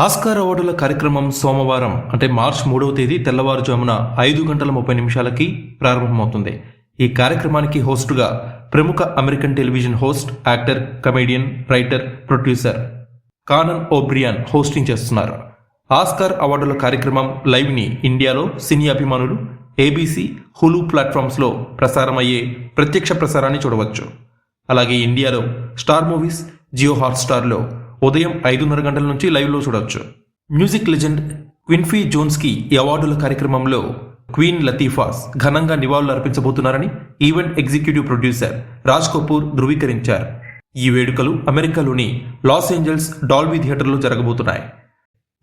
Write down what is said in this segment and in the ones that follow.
Oscar అవార్డుల కార్యక్రమం సోమవారం అంటే మార్చ్ మూడవ తేదీ తెల్లవారుజామున ఐదు గంటల ముప్పై నిమిషాలకి ప్రారంభమవుతుంది. ఈ కార్యక్రమానికి హోస్టుగా ప్రముఖ American television host actor comedian writer producer Conan O'Brien hosting చేస్తున్నారు. ఆస్కార్ అవార్డుల కార్యక్రమం లైవ్ని ఇండియాలో సినీ అభిమానులు ఏబీసీ హులు ప్లాట్ఫామ్స్లో ప్రసారమయ్యే ప్రత్యక్ష ప్రసారాన్ని చూడవచ్చు. అలాగే ఇండియాలో స్టార్ మూవీస్ జియో హాట్స్టార్లో ఉదయం ఐదున్నర గంటల నుంచి లైవ్లో చూడవచ్చు మ్యూజిక్ లెజెండ్ క్విన్ఫీ జోన్స్కి ఈ అవార్డుల కార్యక్రమంలో క్వీన్ లతీఫాస్ ఘనంగా నివాళులు అర్పించబోతున్నారని event executive producer Raj Kapoor ధృవీకరించారు. ఈ వేడుకలు అమెరికాలోని లాస్ ఏంజల్స్ డాల్బీ థియేటర్లో జరగబోతున్నాయి.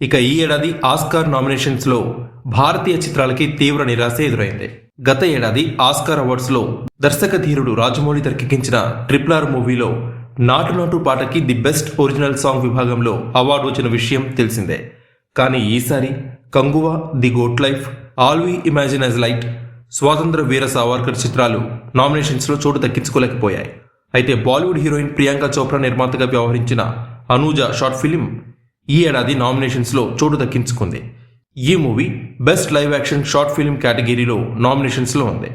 ఇక ఈ ఏడాది ఆస్కార్ నామినేషన్స్లో భారతీయ చిత్రాలకి తీవ్ర నిరాశ ఎదురైంది. గత ఏడాది ఆస్కార్ అవార్డ్స్లో దర్శక ధీరుడు రాజమౌళి తెరకెక్కించిన ట్రిపుల్ ఆర్ మూవీలో నాటు నాటు పాటకి ది బెస్ట్ ఒరిజినల్ సాంగ్ విభాగంలో అవార్డు వచ్చిన విషయం తెలిసిందే. కానీ ఈసారి Kanguva the goat life all we imagine as light Swatantrya Veer Savarkar చిత్రాలు నామినేషన్స్లో చోటు దక్కించుకోలేకపోయాయి. అయితే బాలీవుడ్ హీరోయిన్ ప్రియాంక చోప్రా నిర్మాతగా వ్యవహరించిన అనూజ షార్ట్ ఫిలిం ఈ ఏడాది నామినేషన్స్లో చోటు దక్కించుకుంది. ఈ movie best live action short film కేటగిరీలో నామినేషన్స్లో ఉంది.